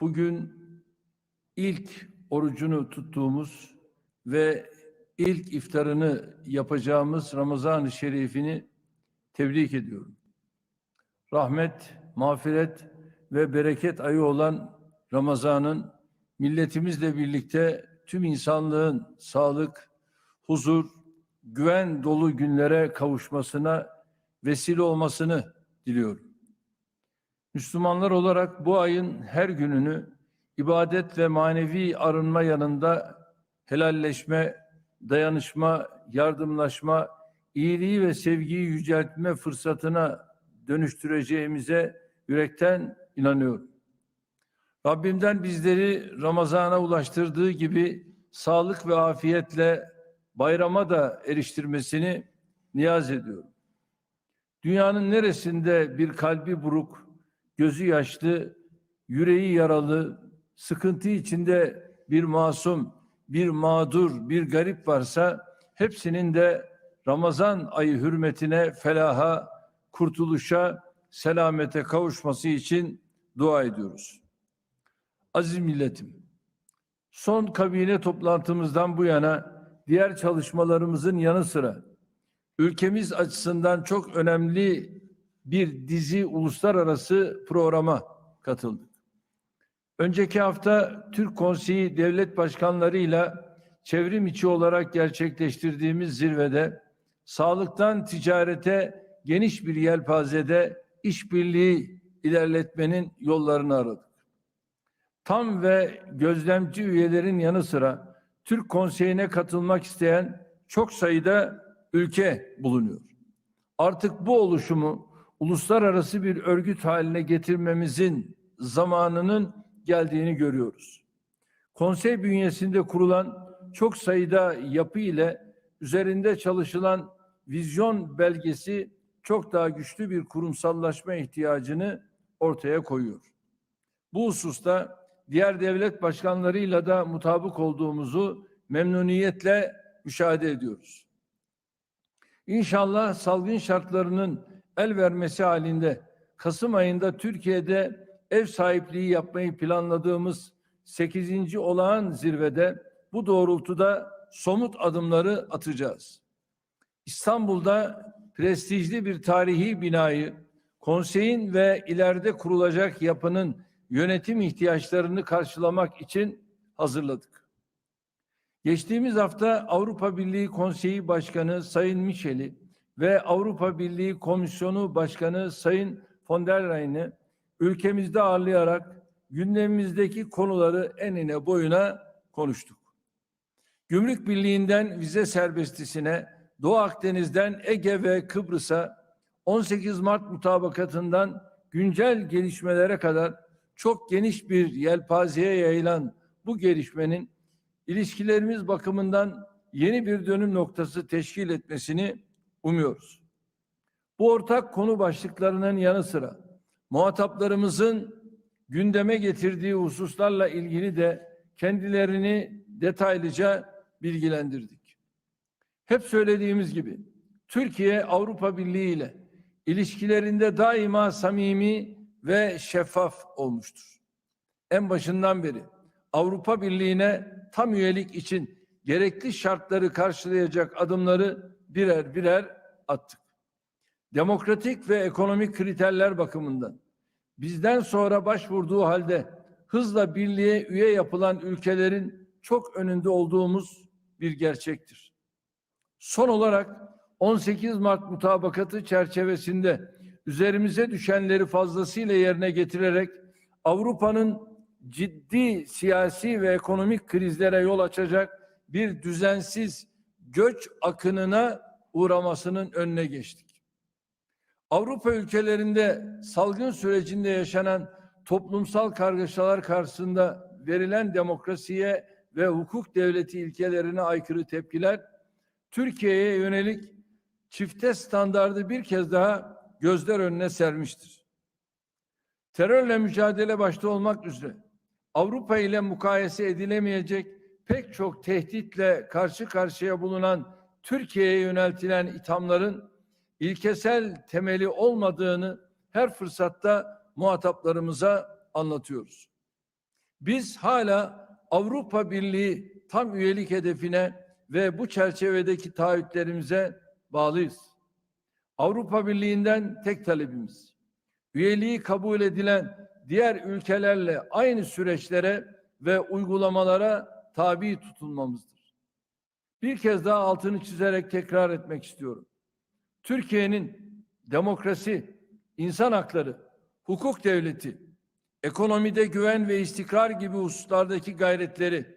Bugün ilk orucunu tuttuğumuz ve ilk iftarını yapacağımız Ramazan-ı Şerifini tebrik ediyorum. Rahmet, mağfiret ve bereket ayı olan Ramazan'ın milletimizle birlikte tüm insanlığın sağlık, huzur, güven dolu günlere kavuşmasına vesile olmasını diliyorum. Müslümanlar olarak bu ayın her gününü ibadet ve manevi arınma yanında helalleşme, dayanışma, yardımlaşma, iyiliği ve sevgiyi yüceltme fırsatına dönüştüreceğimize yürekten inanıyorum. Rabbimden bizleri Ramazan'a ulaştırdığı gibi sağlık ve afiyetle bayrama da eriştirmesini niyaz ediyorum. Dünyanın neresinde bir kalbi buruk, gözü yaşlı, yüreği yaralı, sıkıntı içinde bir masum, bir mağdur, bir garip varsa hepsinin de Ramazan ayı hürmetine felaha, kurtuluşa, selamete kavuşması için dua ediyoruz. Aziz milletim, son kabine toplantımızdan bu yana diğer çalışmalarımızın yanı sıra ülkemiz açısından çok önemli bir dizi uluslararası programa katıldık. Önceki hafta Türk Konseyi devlet başkanlarıyla çevrim içi olarak gerçekleştirdiğimiz zirvede sağlıktan ticarete geniş bir yelpazede işbirliği ilerletmenin yollarını aradık. Tam ve gözlemci üyelerin yanı sıra Türk Konseyi'ne katılmak isteyen çok sayıda ülke bulunuyor. Artık bu oluşumu uluslararası bir örgüt haline getirmemizin zamanının geldiğini görüyoruz. Konsey bünyesinde kurulan çok sayıda yapı ile üzerinde çalışılan vizyon belgesi çok daha güçlü bir kurumsallaşma ihtiyacını ortaya koyuyor. Bu hususta diğer devlet başkanlarıyla da mutabık olduğumuzu memnuniyetle müşahede ediyoruz. İnşallah salgın şartlarının el vermesi halinde Kasım ayında Türkiye'de ev sahipliği yapmayı planladığımız 8. olağan zirvede bu doğrultuda somut adımları atacağız. İstanbul'da prestijli bir tarihi binayı konseyin ve ileride kurulacak yapının yönetim ihtiyaçlarını karşılamak için hazırladık. Geçtiğimiz hafta Avrupa Birliği Konseyi Başkanı Sayın Michel'i ve Avrupa Birliği Komisyonu Başkanı Sayın von der Leyen'i ülkemizde ağırlayarak gündemimizdeki konuları enine boyuna konuştuk. Gümrük Birliği'nden vize serbestisine, Doğu Akdeniz'den Ege ve Kıbrıs'a 18 Mart mutabakatından güncel gelişmelere kadar çok geniş bir yelpazeye yayılan bu gelişmenin ilişkilerimiz bakımından yeni bir dönüm noktası teşkil etmesini umuyoruz. Bu ortak konu başlıklarının yanı sıra muhataplarımızın gündeme getirdiği hususlarla ilgili de kendilerini detaylıca bilgilendirdik. Hep söylediğimiz gibi Türkiye Avrupa Birliği ile ilişkilerinde daima samimi ve şeffaf olmuştur. En başından beri Avrupa Birliği'ne tam üyelik için gerekli şartları karşılayacak adımları birer birer attık. Demokratik ve ekonomik kriterler bakımından bizden sonra başvurduğu halde hızla birliğe üye yapılan ülkelerin çok önünde olduğumuz bir gerçektir. Son olarak 18 Mart mutabakatı çerçevesinde üzerimize düşenleri fazlasıyla yerine getirerek Avrupa'nın ciddi siyasi ve ekonomik krizlere yol açacak bir düzensiz göç akınına uğramasının önüne geçtik. Avrupa ülkelerinde salgın sürecinde yaşanan toplumsal kargaşalar karşısında verilen demokrasiye ve hukuk devleti ilkelerine aykırı tepkiler Türkiye'ye yönelik çifte standardı bir kez daha gözler önüne sermiştir. Terörle mücadele başta olmak üzere Avrupa ile mukayese edilemeyecek pek çok tehditle karşı karşıya bulunan Türkiye'ye yöneltilen ithamların ilkesel temeli olmadığını her fırsatta muhataplarımıza anlatıyoruz. Biz hala Avrupa Birliği tam üyelik hedefine ve bu çerçevedeki taahhütlerimize bağlıyız. Avrupa Birliği'nden tek talebimiz, üyeliği kabul edilen diğer ülkelerle aynı süreçlere ve uygulamalara tabi tutulmamızdır. Bir kez daha altını çizerek tekrar etmek istiyorum. Türkiye'nin demokrasi, insan hakları, hukuk devleti, ekonomide güven ve istikrar gibi hususlardaki gayretleri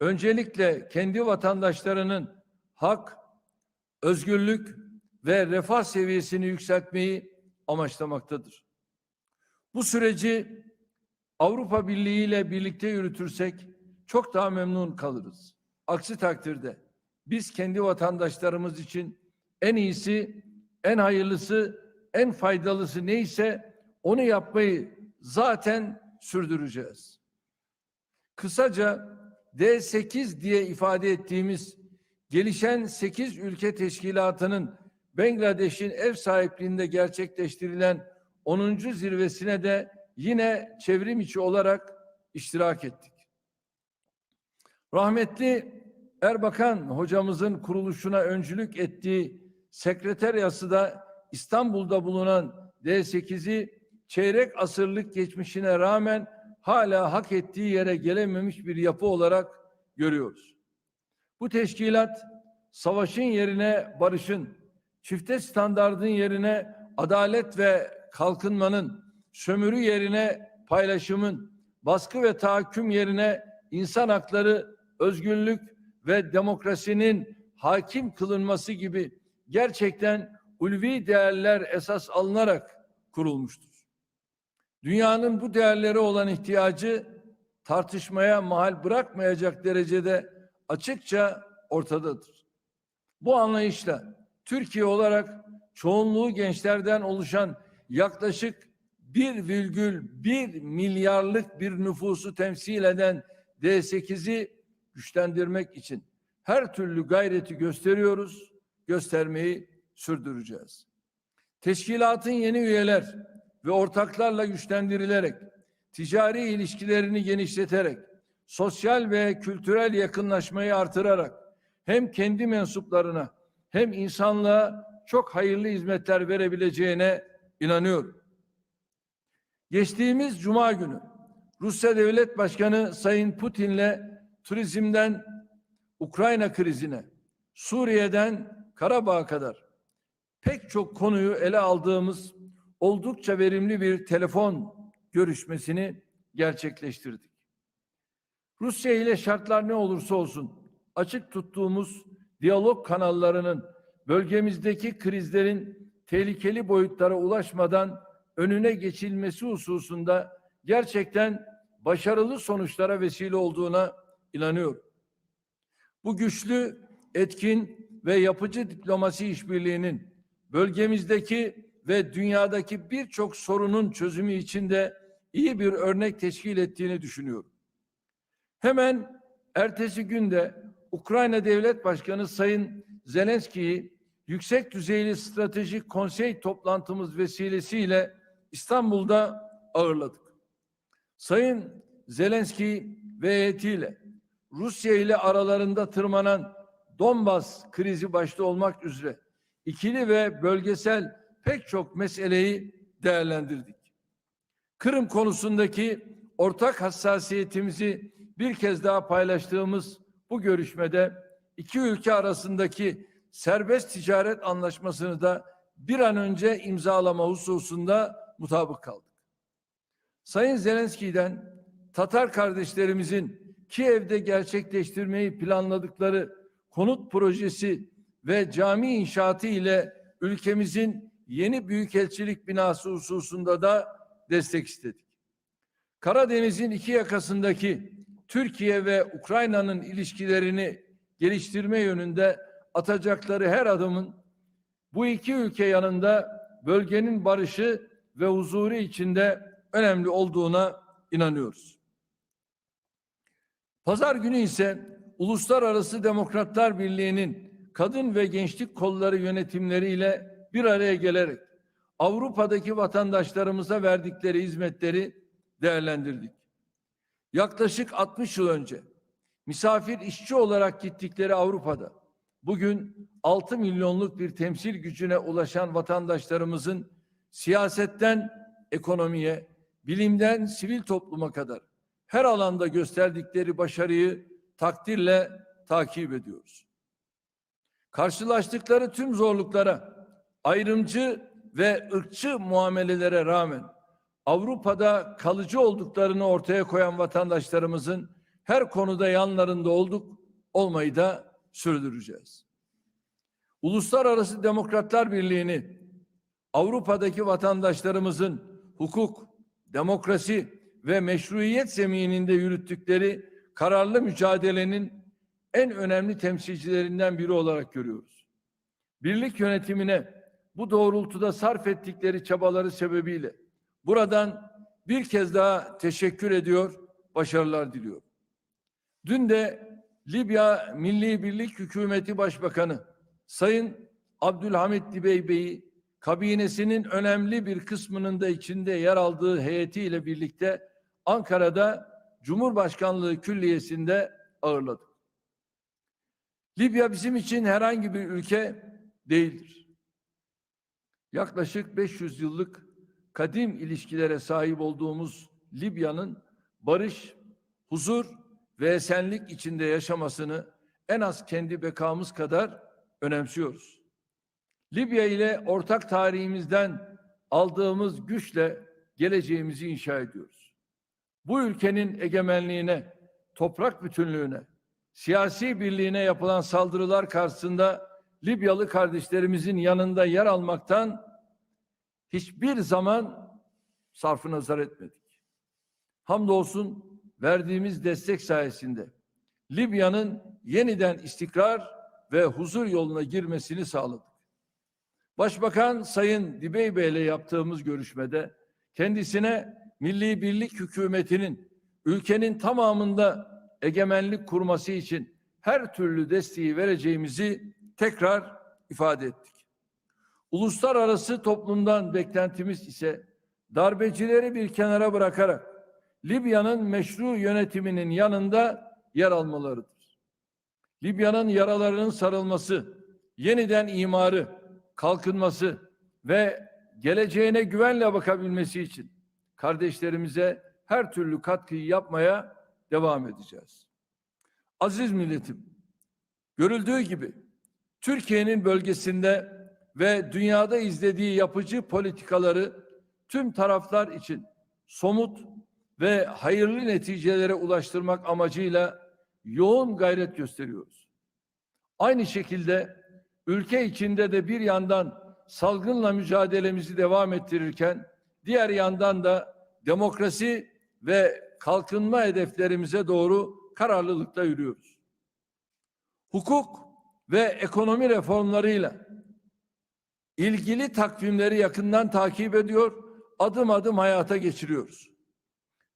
öncelikle kendi vatandaşlarının hak, özgürlük ve refah seviyesini yükseltmeyi amaçlamaktadır. Bu süreci Avrupa Birliği ile birlikte yürütürsek çok daha memnun kalırız. Aksi takdirde biz kendi vatandaşlarımız için en iyisi, en hayırlısı, en faydalısı neyse onu yapmayı zaten sürdüreceğiz. Kısaca D8 diye ifade ettiğimiz gelişen 8 ülke teşkilatının Bangladeş'in ev sahipliğinde gerçekleştirilen 10. zirvesine de yine çevrim içi olarak iştirak ettik. Rahmetli Erbakan hocamızın kuruluşuna öncülük ettiği sekreteryası da İstanbul'da bulunan D8'i çeyrek asırlık geçmişine rağmen hala hak ettiği yere gelememiş bir yapı olarak görüyoruz. Bu teşkilat savaşın yerine barışın, çifte standardın yerine adalet ve kalkınmanın, sömürü yerine paylaşımın, baskı ve tahakküm yerine insan hakları, özgürlük ve demokrasinin hakim kılınması gibi gerçekten ulvi değerler esas alınarak kurulmuştur. Dünyanın bu değerlere olan ihtiyacı tartışmaya mahal bırakmayacak derecede açıkça ortadadır. Bu anlayışla Türkiye olarak çoğunluğu gençlerden oluşan yaklaşık 1,1 milyarlık bir nüfusu temsil eden D8'i güçlendirmek için her türlü gayreti gösteriyoruz, göstermeyi sürdüreceğiz. Teşkilatın yeni üyeler ve ortaklarla güçlendirilerek, ticari ilişkilerini genişleterek, sosyal ve kültürel yakınlaşmayı artırarak hem kendi mensuplarına hem insanlığa çok hayırlı hizmetler verebileceğine inanıyorum. Geçtiğimiz Cuma günü Rusya Devlet Başkanı Sayın Putin'le turizmden Ukrayna krizine, Suriye'den Karabağ'a kadar pek çok konuyu ele aldığımız oldukça verimli bir telefon görüşmesini gerçekleştirdik. Rusya ile şartlar ne olursa olsun açık tuttuğumuz diyalog kanallarının bölgemizdeki krizlerin tehlikeli boyutlara ulaşmadan önüne geçilmesi hususunda gerçekten başarılı sonuçlara vesile olduğuna inanıyorum. Bu güçlü, etkin ve yapıcı diplomasi işbirliğinin bölgemizdeki ve dünyadaki birçok sorunun çözümü içinde iyi bir örnek teşkil ettiğini düşünüyorum. Hemen ertesi günde Ukrayna Devlet Başkanı Sayın Zelenski'yi yüksek düzeyli stratejik konsey toplantımız vesilesiyle İstanbul'da ağırladık. Sayın Zelenski ve heyetiyle Rusya ile aralarında tırmanan Donbas krizi başta olmak üzere ikili ve bölgesel pek çok meseleyi değerlendirdik. Kırım konusundaki ortak hassasiyetimizi bir kez daha paylaştığımız bu görüşmede iki ülke arasındaki serbest ticaret anlaşmasını da bir an önce imzalama hususunda mutabık kaldık. Sayın Zelenski'den Tatar kardeşlerimizin Kiev'de gerçekleştirmeyi planladıkları konut projesi ve cami inşaatı ile ülkemizin yeni büyükelçilik binası hususunda da destek istedik. Karadeniz'in iki yakasındaki Türkiye ve Ukrayna'nın ilişkilerini geliştirme yönünde atacakları her adımın bu iki ülke yanında bölgenin barışı ve huzuru içinde önemli olduğuna inanıyoruz. Pazar günü ise Uluslararası Demokratlar Birliği'nin kadın ve gençlik kolları yönetimleriyle bir araya gelerek Avrupa'daki vatandaşlarımıza verdikleri hizmetleri değerlendirdik. Yaklaşık 60 yıl önce misafir işçi olarak gittikleri Avrupa'da bugün 6 milyonluk bir temsil gücüne ulaşan vatandaşlarımızın siyasetten ekonomiye, bilimden sivil topluma kadar her alanda gösterdikleri başarıyı takdirle takip ediyoruz. Karşılaştıkları tüm zorluklara, ayrımcı ve ırkçı muamelelere rağmen Avrupa'da kalıcı olduklarını ortaya koyan vatandaşlarımızın her konuda yanlarında olduk, olmayı da sürdüreceğiz. Uluslararası Demokratlar Birliği'ni Avrupa'daki vatandaşlarımızın hukuk, demokrasi ve meşruiyet zemininde yürüttükleri kararlı mücadelenin en önemli temsilcilerinden biri olarak görüyoruz. Birlik yönetimine bu doğrultuda sarf ettikleri çabaları sebebiyle buradan bir kez daha teşekkür ediyor, başarılar diliyorum. Dün de Libya Milli Birlik Hükümeti Başbakanı Sayın Abdülhamit Dibey kabinesinin önemli bir kısmının da içinde yer aldığı heyetiyle birlikte Ankara'da Cumhurbaşkanlığı Külliyesi'nde ağırladık. Libya bizim için herhangi bir ülke değildir. Yaklaşık 500 yıllık kadim ilişkilere sahip olduğumuz Libya'nın barış, huzur ve esenlik içinde yaşamasını en az kendi bekamız kadar önemsiyoruz. Libya ile ortak tarihimizden aldığımız güçle geleceğimizi inşa ediyoruz. Bu ülkenin egemenliğine, toprak bütünlüğüne, siyasi birliğine yapılan saldırılar karşısında Libyalı kardeşlerimizin yanında yer almaktan hiçbir zaman sarfı nazar etmedik. Hamdolsun verdiğimiz destek sayesinde Libya'nın yeniden istikrar ve huzur yoluna girmesini sağladık. Başbakan Sayın Dibeybe ile yaptığımız görüşmede kendisine Milli Birlik Hükümeti'nin ülkenin tamamında egemenlik kurması için her türlü desteği vereceğimizi tekrar ifade ettik. Uluslararası toplumdan beklentimiz ise darbecileri bir kenara bırakarak Libya'nın meşru yönetiminin yanında yer almalarıdır. Libya'nın yaralarının sarılması, yeniden imarı, kalkınması ve geleceğine güvenle bakabilmesi için kardeşlerimize her türlü katkıyı yapmaya devam edeceğiz. Aziz milletim, görüldüğü gibi Türkiye'nin bölgesinde ve dünyada izlediği yapıcı politikaları tüm taraflar için somut ve hayırlı neticelere ulaştırmak amacıyla yoğun gayret gösteriyoruz. Aynı şekilde ülke içinde de bir yandan salgınla mücadelemizi devam ettirirken diğer yandan da demokrasi ve kalkınma hedeflerimize doğru kararlılıkla yürüyoruz. Hukuk ve ekonomi reformlarıyla ilgili takvimleri yakından takip ediyor, adım adım hayata geçiriyoruz.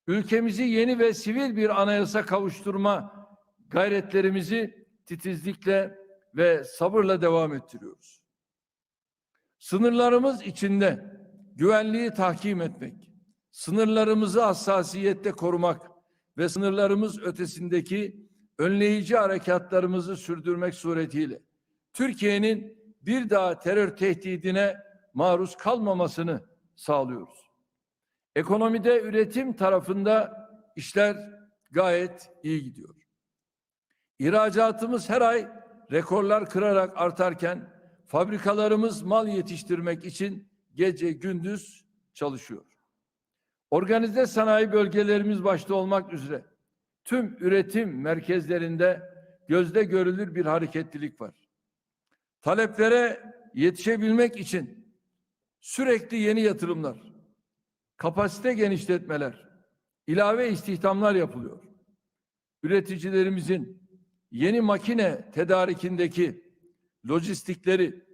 Ülkemizi yeni ve sivil bir anayasa kavuşturma gayretlerimizi titizlikle ve sabırla devam ettiriyoruz. Sınırlarımız içinde güvenliği tahkim etmek, sınırlarımızı hassasiyette korumak ve sınırlarımız ötesindeki önleyici harekatlarımızı sürdürmek suretiyle Türkiye'nin bir daha terör tehdidine maruz kalmamasını sağlıyoruz. Ekonomide üretim tarafında işler gayet iyi gidiyor. İhracatımız her ay rekorlar kırarak artarken fabrikalarımız mal yetiştirmek için gece gündüz çalışıyor. Organize sanayi bölgelerimiz başta olmak üzere tüm üretim merkezlerinde gözde görülür bir hareketlilik var. Taleplere yetişebilmek için sürekli yeni yatırımlar, kapasite genişletmeler, ilave istihdamlar yapılıyor. Üreticilerimizin yeni makine tedarikindeki lojistikleri,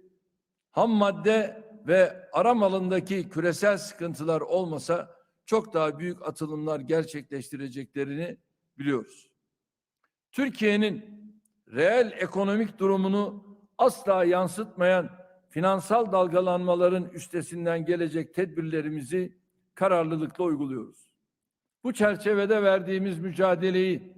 ham madde ve aram alanındaki küresel sıkıntılar olmasa çok daha büyük atılımlar gerçekleştireceklerini biliyoruz. Türkiye'nin reel ekonomik durumunu asla yansıtmayan finansal dalgalanmaların üstesinden gelecek tedbirlerimizi kararlılıkla uyguluyoruz. Bu çerçevede verdiğimiz mücadeleyi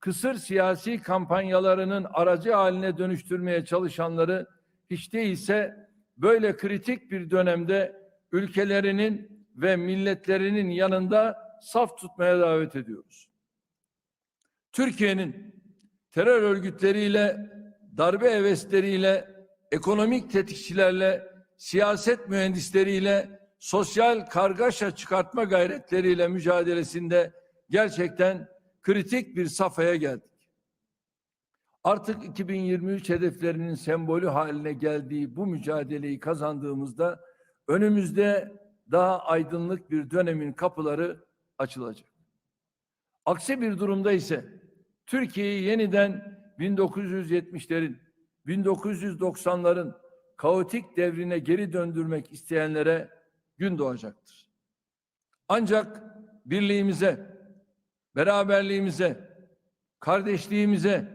kısır siyasi kampanyalarının aracı haline dönüştürmeye çalışanları hiç değilse böyle kritik bir dönemde ülkelerinin ve milletlerinin yanında saf tutmaya davet ediyoruz. Türkiye'nin terör örgütleriyle, darbe hevesleriyle, ekonomik tetikçilerle, siyaset mühendisleriyle, sosyal kargaşa çıkartma gayretleriyle mücadelesinde gerçekten kritik bir safhaya geldik. Artık 2023 hedeflerinin sembolü haline geldiği bu mücadeleyi kazandığımızda önümüzde daha aydınlık bir dönemin kapıları açılacak. Aksi bir durumda ise Türkiye'yi yeniden 1970'lerin, 1990'ların kaotik devrine geri döndürmek isteyenlere gün doğacaktır. Ancak birliğimize, beraberliğimize, kardeşliğimize,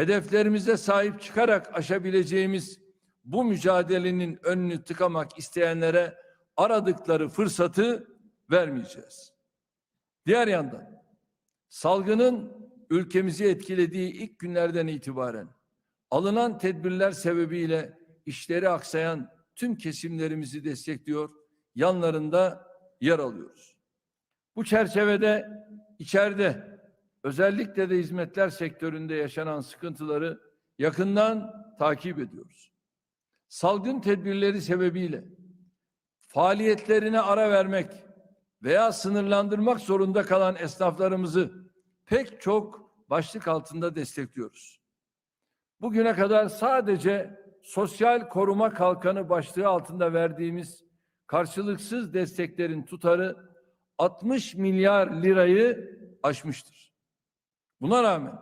hedeflerimize sahip çıkarak aşabileceğimiz bu mücadelenin önünü tıkamak isteyenlere aradıkları fırsatı vermeyeceğiz. Diğer yandan salgının ülkemizi etkilediği ilk günlerden itibaren alınan tedbirler sebebiyle işleri aksayan tüm kesimlerimizi destekliyor, yanlarında yer alıyoruz. Bu çerçevede içeride özellikle de hizmetler sektöründe yaşanan sıkıntıları yakından takip ediyoruz. Salgın tedbirleri sebebiyle faaliyetlerine ara vermek veya sınırlandırmak zorunda kalan esnaflarımızı pek çok başlık altında destekliyoruz. Bugüne kadar sadece sosyal koruma kalkanı başlığı altında verdiğimiz karşılıksız desteklerin tutarı 60 milyar lirayı aşmıştır. Buna rağmen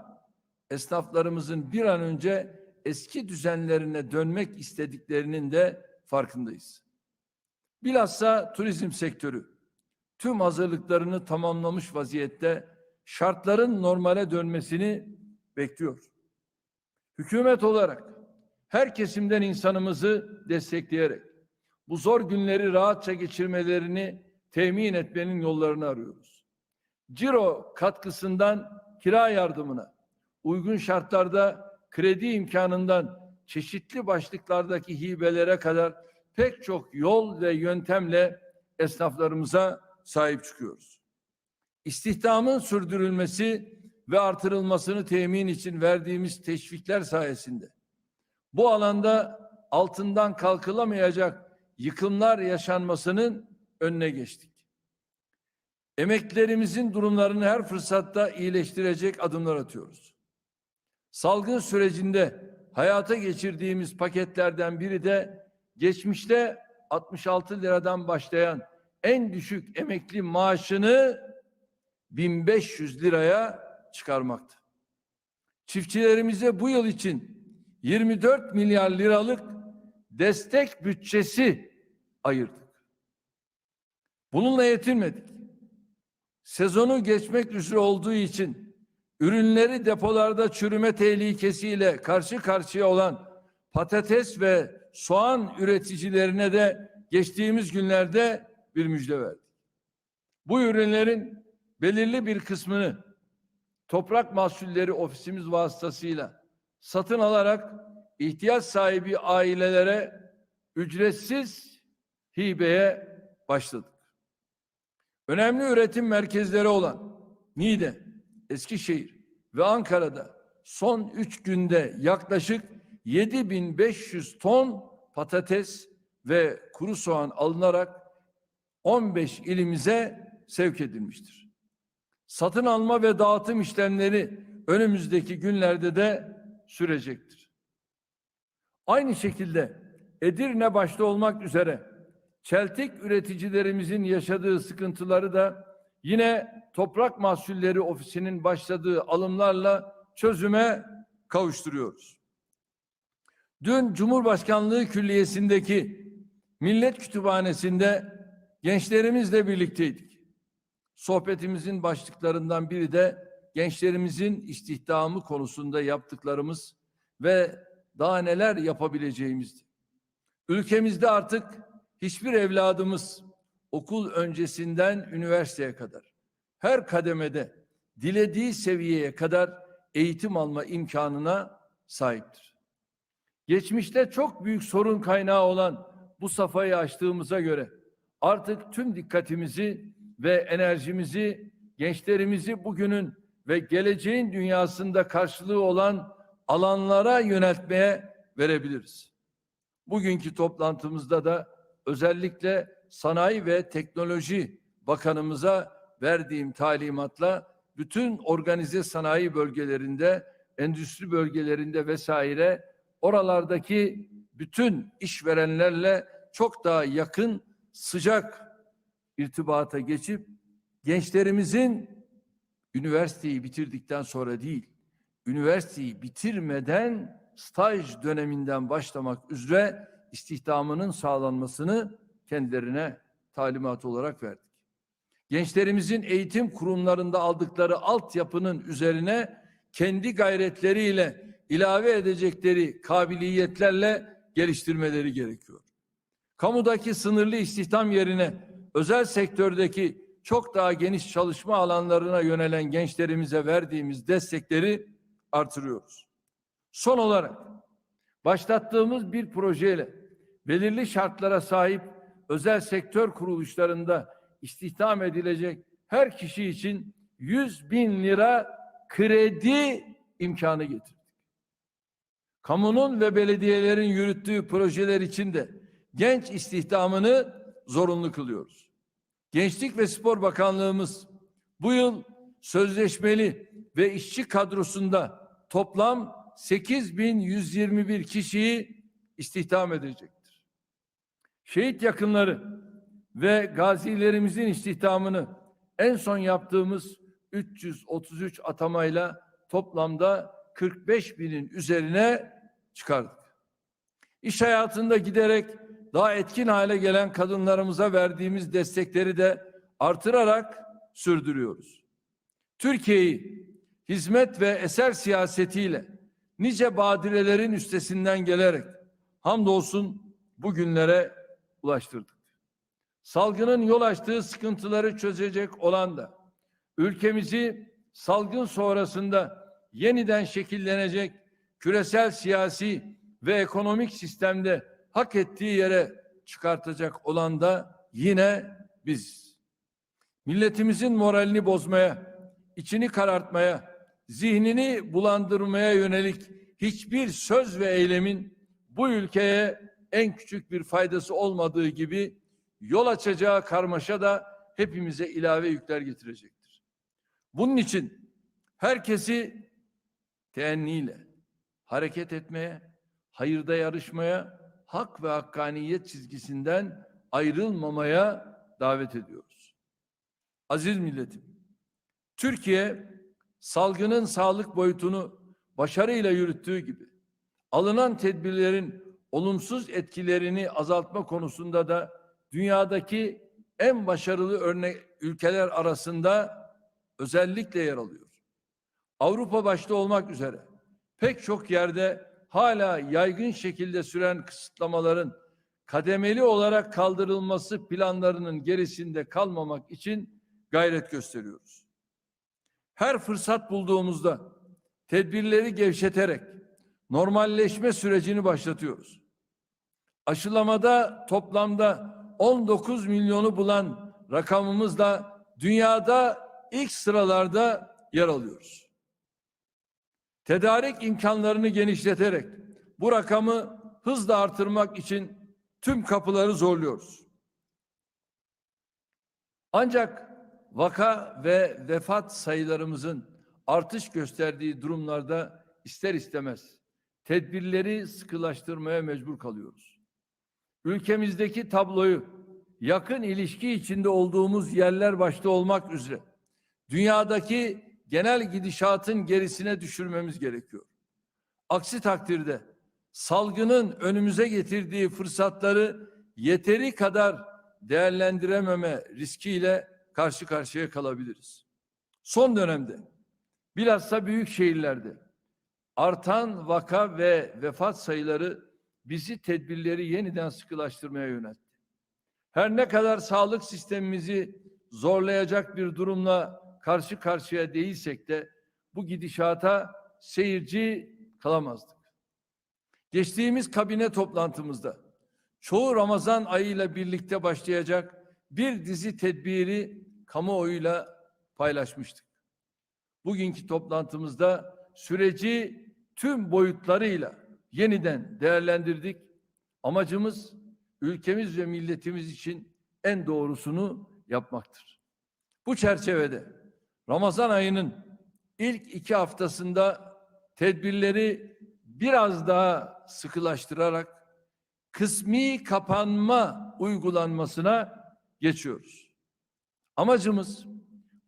esnaflarımızın bir an önce eski düzenlerine dönmek istediklerinin de farkındayız. Bilhassa turizm sektörü tüm hazırlıklarını tamamlamış vaziyette şartların normale dönmesini bekliyor. Hükümet olarak her kesimden insanımızı destekleyerek bu zor günleri rahatça geçirmelerini temin etmenin yollarını arıyoruz. Ciro katkısından kira yardımına, uygun şartlarda kredi imkanından çeşitli başlıklardaki hibelere kadar pek çok yol ve yöntemle esnaflarımıza sahip çıkıyoruz. İstihdamın sürdürülmesi ve artırılmasını temin için verdiğimiz teşvikler sayesinde bu alanda altından kalkılamayacak yıkımlar yaşanmasının önüne geçtik. Emeklilerimizin durumlarını her fırsatta iyileştirecek adımlar atıyoruz. Salgın sürecinde hayata geçirdiğimiz paketlerden biri de geçmişte 66 liradan başlayan en düşük emekli maaşını 1500 liraya çıkarmaktı. Çiftçilerimize bu yıl için 24 milyar liralık destek bütçesi ayırdık. Bununla yetinmedik. Sezonu geçmek üzere olduğu için ürünleri depolarda çürüme tehlikesiyle karşı karşıya olan patates ve soğan üreticilerine de geçtiğimiz günlerde bir müjde verdik. Bu ürünlerin belirli bir kısmını toprak mahsulleri ofisimiz vasıtasıyla satın alarak ihtiyaç sahibi ailelere ücretsiz hibeye başladık. Önemli üretim merkezleri olan Niğde, Eskişehir ve Ankara'da son üç günde yaklaşık 7500 ton patates ve kuru soğan alınarak 15 ilimize sevk edilmiştir. Satın alma ve dağıtım işlemleri önümüzdeki günlerde de sürecektir. Aynı şekilde Edirne başta olmak üzere çeltik üreticilerimizin yaşadığı sıkıntıları da yine Toprak Mahsulleri Ofisi'nin başladığı alımlarla çözüme kavuşturuyoruz. Dün Cumhurbaşkanlığı Külliyesi'ndeki Millet Kütüphanesi'nde gençlerimizle birlikteydik. Sohbetimizin başlıklarından biri de gençlerimizin istihdamı konusunda yaptıklarımız ve daha neler yapabileceğimizdi. Ülkemizde artık hiçbir evladımız okul öncesinden üniversiteye kadar her kademede dilediği seviyeye kadar eğitim alma imkanına sahiptir. Geçmişte çok büyük sorun kaynağı olan bu safhayı açtığımıza göre artık tüm dikkatimizi ve enerjimizi gençlerimizi bugünün ve geleceğin dünyasında karşılığı olan alanlara yöneltmeye verebiliriz. Bugünkü toplantımızda da özellikle Sanayi ve Teknoloji Bakanımıza verdiğim talimatla bütün organize sanayi bölgelerinde, endüstri bölgelerinde vesaire oralardaki bütün işverenlerle çok daha yakın, sıcak irtibata geçip gençlerimizin üniversiteyi bitirdikten sonra değil, üniversiteyi bitirmeden staj döneminden başlamak üzere istihdamının sağlanmasını kendilerine talimat olarak verdik. Gençlerimizin eğitim kurumlarında aldıkları altyapının üzerine kendi gayretleriyle ilave edecekleri kabiliyetlerle geliştirmeleri gerekiyor. Kamudaki sınırlı istihdam yerine özel sektördeki çok daha geniş çalışma alanlarına yönelen gençlerimize verdiğimiz destekleri artırıyoruz. Son olarak başlattığımız bir projeyle belirli şartlara sahip özel sektör kuruluşlarında istihdam edilecek her kişi için 100 bin lira kredi imkanı getirdik. Kamunun ve belediyelerin yürüttüğü projeler için de genç istihdamını zorunlu kılıyoruz. Gençlik ve Spor Bakanlığımız bu yıl sözleşmeli ve işçi kadrosunda toplam 8121 kişiyi istihdam edecektir. Şehit yakınları ve gazilerimizin istihdamını en son yaptığımız 333 atamayla toplamda 45 binin üzerine çıkardık. İş hayatında giderek daha etkin hale gelen kadınlarımıza verdiğimiz destekleri de artırarak sürdürüyoruz. Türkiye'yi hizmet ve eser siyasetiyle nice badirelerin üstesinden gelerek hamdolsun bugünlere ulaştırdık. Salgının yol açtığı sıkıntıları çözecek olan da ülkemizi salgın sonrasında yeniden şekillenecek küresel siyasi ve ekonomik sistemde hak ettiği yere çıkartacak olan da yine biz. Milletimizin moralini bozmaya, içini karartmaya, zihnini bulandırmaya yönelik hiçbir söz ve eylemin bu ülkeye en küçük bir faydası olmadığı gibi yol açacağı karmaşa da hepimize ilave yükler getirecektir. Bunun için herkesi teenniyle hareket etmeye, hayırda yarışmaya, hak ve hakkaniyet çizgisinden ayrılmamaya davet ediyoruz. Aziz milletim, Türkiye salgının sağlık boyutunu başarıyla yürüttüğü gibi alınan tedbirlerin olumsuz etkilerini azaltma konusunda da dünyadaki en başarılı örnek ülkeler arasında özellikle yer alıyor. Avrupa başta olmak üzere pek çok yerde hala yaygın şekilde süren kısıtlamaların kademeli olarak kaldırılması planlarının gerisinde kalmamak için gayret gösteriyoruz. Her fırsat bulduğumuzda tedbirleri gevşeterek normalleşme sürecini başlatıyoruz. Aşılamada toplamda 19 milyonu bulan rakamımızla dünyada ilk sıralarda yer alıyoruz. Tedarik imkanlarını genişleterek bu rakamı hızla artırmak için tüm kapıları zorluyoruz. Ancak vaka ve vefat sayılarımızın artış gösterdiği durumlarda ister istemez tedbirleri sıkılaştırmaya mecbur kalıyoruz. Ülkemizdeki tabloyu yakın ilişki içinde olduğumuz yerler başta olmak üzere dünyadaki genel gidişatın gerisine düşürmemiz gerekiyor. Aksi takdirde salgının önümüze getirdiği fırsatları yeteri kadar değerlendirememe riskiyle karşı karşıya kalabiliriz. Son dönemde bilhassa büyük şehirlerde artan vaka ve vefat sayıları bizi tedbirleri yeniden sıkılaştırmaya yöneltti. Her ne kadar sağlık sistemimizi zorlayacak bir durumla karşı karşıya değilsek de bu gidişata seyirci kalamazdık. Geçtiğimiz kabine toplantımızda çoğu Ramazan ayıyla birlikte başlayacak bir dizi tedbiri kamuoyuyla paylaşmıştık. Bugünkü toplantımızda süreci tüm boyutlarıyla yeniden değerlendirdik. Amacımız ülkemiz ve milletimiz için en doğrusunu yapmaktır. Bu çerçevede Ramazan ayının ilk iki haftasında tedbirleri biraz daha sıkılaştırarak kısmi kapanma uygulanmasına geçiyoruz. Amacımız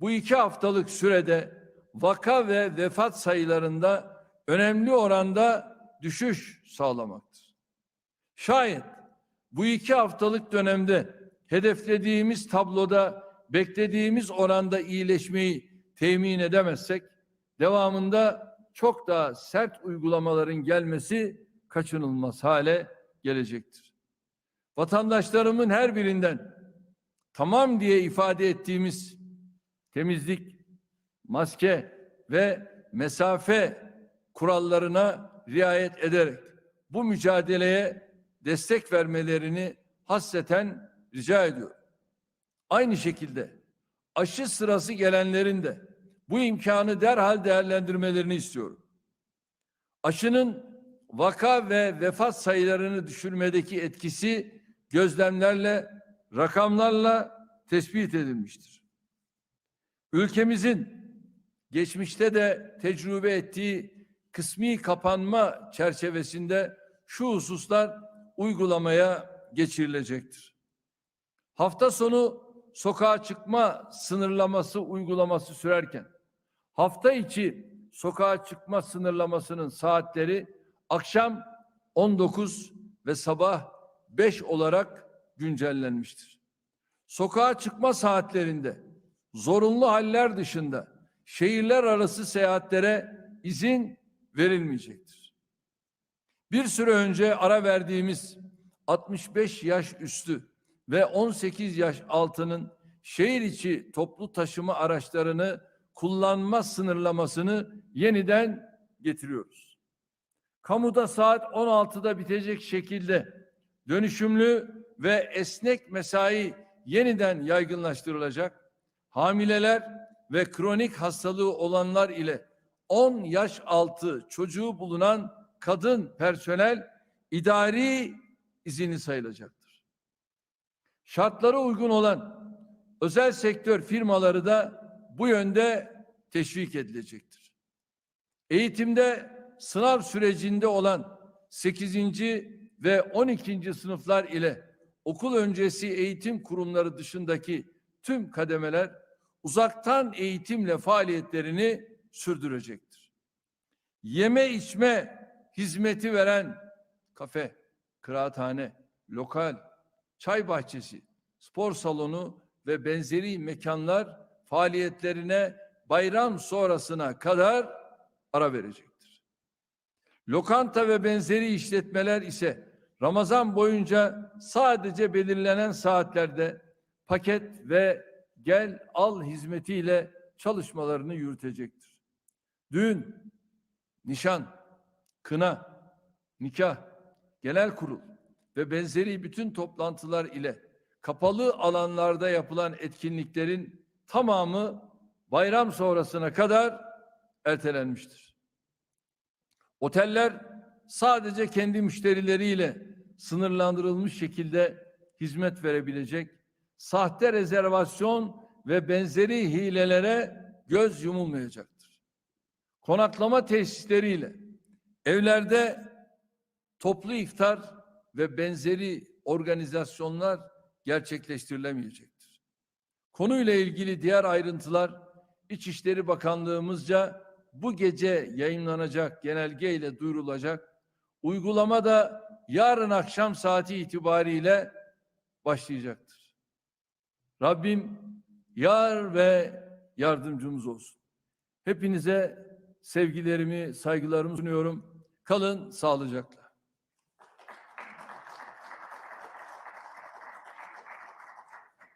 bu iki haftalık sürede vaka ve vefat sayılarında önemli oranda düşüş sağlamaktır. Şayet bu iki haftalık dönemde hedeflediğimiz tabloda beklediğimiz oranda iyileşmeyi temin edemezsek devamında çok daha sert uygulamaların gelmesi kaçınılmaz hale gelecektir. Vatandaşlarımın her birinden tamam diye ifade ettiğimiz temizlik, maske ve mesafe kurallarına riayet ederek bu mücadeleye destek vermelerini hasreten rica ediyorum. Aynı şekilde aşı sırası gelenlerin de bu imkanı derhal değerlendirmelerini istiyorum. Aşının vaka ve vefat sayılarını düşürmedeki etkisi gözlemlerle, rakamlarla tespit edilmiştir. Ülkemizin geçmişte de tecrübe ettiği kısmi kapanma çerçevesinde şu hususlar uygulamaya geçirilecektir. Hafta sonu sokağa çıkma sınırlaması uygulaması sürerken hafta içi sokağa çıkma sınırlamasının saatleri akşam 19 ve sabah 5 olarak güncellenmiştir. Sokağa çıkma saatlerinde zorunlu haller dışında şehirler arası seyahatlere izin verilmeyecektir. Bir süre önce ara verdiğimiz 65 yaş üstü ve 18 yaş altının şehir içi toplu taşıma araçlarını kullanma sınırlamasını yeniden getiriyoruz. Kamuda saat 16'da bitecek şekilde dönüşümlü ve esnek mesai yeniden yaygınlaştırılacak. Hamileler ve kronik hastalığı olanlar ile 10 yaş altı çocuğu bulunan kadın personel idari izini sayılacaktır. Şartlara uygun olan özel sektör firmaları da bu yönde teşvik edilecektir. Eğitimde sınav sürecinde olan 8. ve 12. sınıflar ile okul öncesi eğitim kurumları dışındaki tüm kademeler uzaktan eğitimle faaliyetlerini sürdürecektir. Yeme içme hizmeti veren kafe, kıraathane, lokal, çay bahçesi, spor salonu ve benzeri mekanlar faaliyetlerine bayram sonrasına kadar ara verecektir. Lokanta ve benzeri işletmeler ise Ramazan boyunca sadece belirlenen saatlerde paket ve gel al hizmetiyle çalışmalarını yürütecektir. Düğün, nişan, kına, nikah, genel kurul ve benzeri bütün toplantılar ile kapalı alanlarda yapılan etkinliklerin tamamı bayram sonrasına kadar ertelenmiştir. Oteller sadece kendi müşterileriyle sınırlandırılmış şekilde hizmet verebilecek, sahte rezervasyon ve benzeri hilelere göz yumulmayacaktır. Konaklama tesisleriyle evlerde toplu iftar ve benzeri organizasyonlar gerçekleştirilemeyecektir. Konuyla ilgili diğer ayrıntılar İçişleri Bakanlığımızca bu gece yayınlanacak genelge ile duyurulacak. Uygulama da yarın akşam saati itibariyle başlayacaktır. Rabbim yar ve yardımcımız olsun. Hepinize sevgilerimi, saygılarımı sunuyorum. Kalın sağlıcakla.